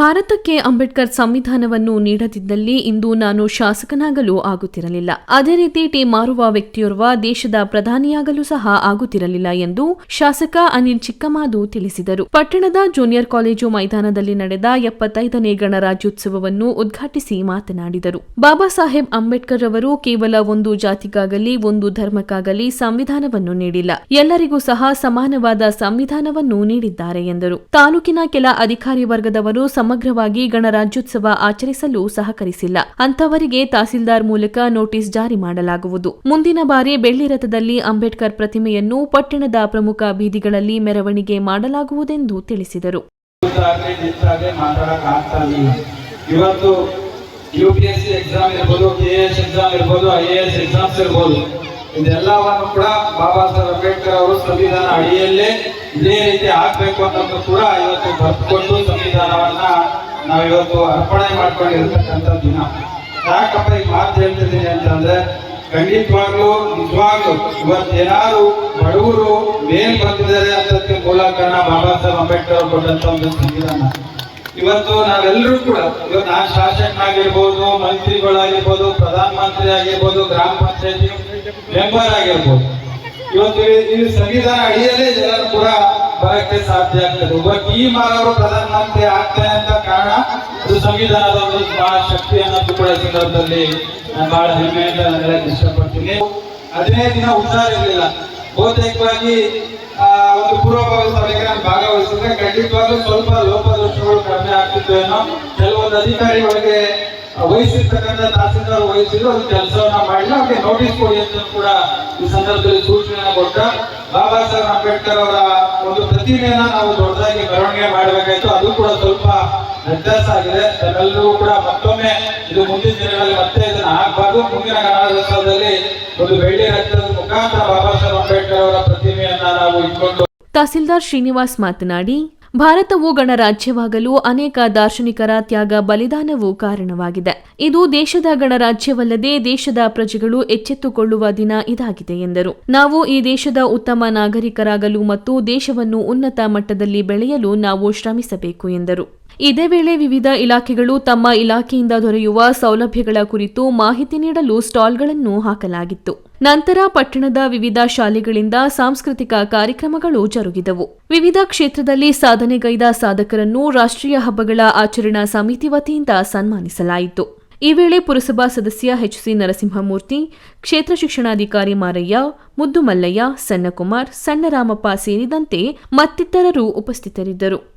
ಭಾರತಕ್ಕೆ ಅಂಬೇಡ್ಕರ್ ಸಂವಿಧಾನವನ್ನು ನೀಡದಿದ್ದಲ್ಲಿ ಇಂದು ನಾನು ಶಾಸಕನಾಗಲು ಆಗುತ್ತಿರಲಿಲ್ಲ. ಅದೇ ರೀತಿ ಟಿ ಮಾರುವ ವ್ಯಕ್ತಿಯೋರ್ವ ದೇಶದ ಪ್ರಧಾನಿಯಾಗಲು ಸಹ ಆಗುತ್ತಿರಲಿಲ್ಲ ಎಂದು ಶಾಸಕ ಅನಿಲ್ ಚಿಕ್ಕಮಾದು ತಿಳಿಸಿದರು. ಪಟ್ಟಣದ ಜೂನಿಯರ್ ಕಾಲೇಜು ಮೈದಾನದಲ್ಲಿ ನಡೆದ ಎಪ್ಪತ್ತೈದನೇ ಗಣರಾಜ್ಯೋತ್ಸವವನ್ನು ಉದ್ಘಾಟಿಸಿ ಮಾತನಾಡಿದರು. ಬಾಬಾ ಸಾಹೇಬ್ ಅಂಬೇಡ್ಕರ್ ಅವರು ಕೇವಲ ಒಂದು ಜಾತಿಗಾಗಲಿ, ಒಂದು ಧರ್ಮಕ್ಕಾಗಲಿ ಸಂವಿಧಾನವನ್ನು ನೀಡಿಲ್ಲ. ಎಲ್ಲರಿಗೂ ಸಹ ಸಮಾನವಾದ ಸಂವಿಧಾನವನ್ನು ನೀಡಿದ್ದಾರೆ ಎಂದರು. ತಾಲೂಕಿನ ಕೆಲ ಅಧಿಕಾರಿ ವರ್ಗದವರು ಸಮಗ್ರವಾಗಿ ಗಣರಾಜ್ಯೋತ್ಸವ ಆಚರಿಸಲು ಸಹಕರಿಸಿಲ್ಲ. ಅಂತವರಿಗೆ ತಹಸೀಲ್ದಾರ್ ಮೂಲಕ ನೋಟಿಸ್ ಜಾರಿ ಮಾಡಲಾಗುವುದು. ಮುಂದಿನ ಬಾರಿ ಬೆಳ್ಳಿ ರಥದಲ್ಲಿ ಅಂಬೇಡ್ಕರ್ ಪ್ರತಿಮೆಯನ್ನು ಪಟ್ಟಣದ ಪ್ರಮುಖ ಬೀದಿಗಳಲ್ಲಿ ಮೆರವಣಿಗೆ ಮಾಡಲಾಗುವುದೆಂದು ತಿಳಿಸಿದರು. ಇವತ್ತು U P S C exam ಇರ್ಬೋದು ಕೆ ಎಸ್ ಎಕ್ಸಾಮ್ ಇರ್ಬೋದು ಐ ಎ ಎಸ್ ಎಕ್ಸಾಮ್ಸ್ ಇರ್ಬೋದು. ಇದೆಲ್ಲವನ್ನು ಕೂಡ ಬಾಬಾ ಸಾಹೇಬ್ ಅಂಬೇಡ್ಕರ್ ಅವರು ಸಂವಿಧಾನ ಅಡಿಯಲ್ಲೇ ಇದೇ ರೀತಿ ಆಗ್ಬೇಕು ಅನ್ನೋದು ಕೂಡ ಇವತ್ತು ಬರ್ಕೊಂಡು ಸಂವಿಧಾನವನ್ನ ನಾವು ಇವತ್ತು ಅರ್ಪಣೆ ಮಾಡ್ಕೊಂಡಿರ್ತಕ್ಕಂಥ ದಿನ. ಯಾಕಪ್ಪ ಈ ಮಾತು ಹೇಳ್ತಿದ್ದೀನಿ ಅಂತಂದ್ರೆ, ಖಂಡಿತವಾಗ್ಲೂ, ನಿಜವಾಗ್ಲೂ ಇವತ್ತೇನಾದ್ರು ಬಡವರು ಮೇಲ್ ಬರ್ತಿದ್ದಾರೆ ಅಂತಕ್ಕೆ ಮೂಲ ಕಾರಣ ಬಾಬಾ ಸಾಹೇಬ್ ಅಂಬೇಡ್ಕರ್ ಅವರು ಕೊಟ್ಟಂತ ಒಂದು ಸಂವಿಧಾನ. ಇವತ್ತು ನಾವೆಲ್ಲರೂ ಕೂಡ, ಇವತ್ತು ನಾನು ಶಾಸಕನಾಗಿರ್ಬೋದು, ಮಂತ್ರಿಗಳಾಗಿರ್ಬೋದು ಪ್ರಧಾನ ಮಂತ್ರಿ ಆಗಿರ್ಬೋದು ಗ್ರಾಮ ಪಂಚಾಯತಿ ಮೆಂಬರ್ ಆಗಿರ್ಬೋದು ಇವತ್ತು ಈ- ಸಂವಿಧಾನ ಅಡಿಯಲ್ಲೇ ಎಲ್ಲರೂ ಕೂಡ ಬರಕ್ಕೆ ಸಾಧ್ಯ ಆಗ್ತದೆ. ಒಬ್ಬ ಈ ಮಾನವರು ಪ್ರಧಾನಮಂತ್ರಿ ಆಗ್ತಾನೆ ಅಂತ ಕಾರಣ ಅದು ಸಂವಿಧಾನದ ಒಂದು ಬಹಳ ಶಕ್ತಿ ಅನ್ನೋದು ಕೂಡ ಸಂದರ್ಭದಲ್ಲಿ ನಾನು ಬಹಳ ಹೆಮ್ಮೆಯಿಂದ ನಾನು ಇಷ್ಟಪಡ್ತೀನಿ. ಹದಿನೈದು ದಿನ ಹುಷಾರಿರ್ಲಿಲ್ಲ ಬಹುತೇಕವಾಗಿ ಆ, ಒಂದು ಪೂರ್ವಭಾವಿ ಸಭೆಗೆ ನಾನು ಭಾಗವಹಿಸಿದ್ರೆ ಖಂಡಿತವಾಗ್ಲೂ ಸ್ವಲ್ಪ ಲೋಪದೋಷಗಳು ಕಡಿಮೆ ಆಗ್ತಿತ್ತು ಏನೋ. ಕೆಲವೊಂದು ಅಧಿಕಾರಿಗಳಿಗೆ ವಹಿಸಿರ್ತಕ್ಕಂಥ ತಹಸೀಲ್ದಾರ್ ವಹಿಸಿದ್ರು ಅದು ಕೆಲಸವನ್ನ ಮಾಡಿಲ್ಲ ಅವ್ರಿಗೆ ನೋಟಿಸ್ ಕೊಡಿ ಅಂತ ಕೂಡ ಈ ಸಂದರ್ಭದಲ್ಲಿ ಸೂಚನೆಯನ್ನು ಕೊಟ್ಟ. ಬಾಬಾ ಸಾಹೇಬ್ ಅಂಬೇಡ್ಕರ್ ಅವರ ಒಂದು ಪ್ರತಿಮೆಯನ್ನ ನಾವು ದೊಡ್ಡದಾಗಿ ಮೆರವಣಿಗೆ ಮಾಡಬೇಕಾಯ್ತು. ಅದು ಕೂಡ ಸ್ವಲ್ಪ ವ್ಯತ್ಯಾಸ ಆಗಿದೆ. ಎಲ್ಲರೂ ಕೂಡ ಮತ್ತೊಮ್ಮೆ ಇದು ಮುಂದಿನ ದಿನಗಳಲ್ಲಿ ಮತ್ತೆ ಇದನ್ನ ಆಗ್ಬಾರ್ದು. ಮುಂದಿನ ಗಣರಾಜ್ಯೋತ್ಸವದಲ್ಲಿ ಒಂದು ಬೆಳ್ಳಿ ರಕ್ತದ ಮುಖಾಂತರ ಬಾಬಾ ಸಾಹೇಬ್ ಅಂಬೇಡ್ಕರ್ ಅವರ ಪ್ರತಿಮೆಯನ್ನ ನಾವು ಇಟ್ಕೊಂಡು ತಹಸೀಲ್ದಾರ್ ಶ್ರೀನಿವಾಸ್ ಮಾತನಾಡಿ ಭಾರತವು ಗಣರಾಜ್ಯವಾಗಲು ಅನೇಕ ದಾರ್ಶನಿಕರ ತ್ಯಾಗ ಬಲಿದಾನವು ಕಾರಣವಾಗಿದೆ. ಇದು ದೇಶದ ಗಣರಾಜ್ಯವಲ್ಲದೆ ದೇಶದ ಪ್ರಜೆಗಳು ಎಚ್ಚೆತ್ತುಕೊಳ್ಳುವ ದಿನ ಇದಾಗಿದೆ ಎಂದರು. ನಾವು ಈ ದೇಶದ ಉತ್ತಮ ನಾಗರಿಕರಾಗಲು ಮತ್ತು ದೇಶವನ್ನು ಉನ್ನತ ಮಟ್ಟದಲ್ಲಿ ಬೆಳೆಯಲು ನಾವು ಶ್ರಮಿಸಬೇಕು ಎಂದರು. ಇದೇ ವೇಳೆ ವಿವಿಧ ಇಲಾಖೆಗಳು ತಮ್ಮ ಇಲಾಖೆಯಿಂದ ದೊರೆಯುವ ಸೌಲಭ್ಯಗಳ ಕುರಿತು ಮಾಹಿತಿ ನೀಡಲು ಸ್ಟಾಲ್ಗಳನ್ನು ಹಾಕಲಾಗಿತ್ತು. ನಂತರ ಪಟ್ಟಣದ ವಿವಿಧ ಶಾಲೆಗಳಿಂದ ಸಾಂಸ್ಕೃತಿಕ ಕಾರ್ಯಕ್ರಮಗಳು ಜರುಗಿದವು. ವಿವಿಧ ಕ್ಷೇತ್ರದಲ್ಲಿ ಸಾಧನೆಗೈದ ಸಾಧಕರನ್ನು ರಾಷ್ಟ್ರೀಯ ಹಬ್ಬಗಳ ಆಚರಣಾ ಸಮಿತಿ ವತಿಯಿಂದ ಸನ್ಮಾನಿಸಲಾಯಿತು. ಈ ವೇಳೆ ಪುರಸಭಾ ಸದಸ್ಯ ಎಚ್ಸಿ ನರಸಿಂಹಮೂರ್ತಿ, ಕ್ಷೇತ್ರ ಶಿಕ್ಷಣಾಧಿಕಾರಿ ಮಾರಯ್ಯ, ಮುದ್ದುಮಲ್ಲಯ್ಯ, ಸಣ್ಣಕುಮಾರ್, ಸಣ್ಣರಾಮಪ್ಪ ಸೇರಿದಂತೆ ಮತ್ತಿತರರು ಉಪಸ್ಥಿತರಿದ್ದರು.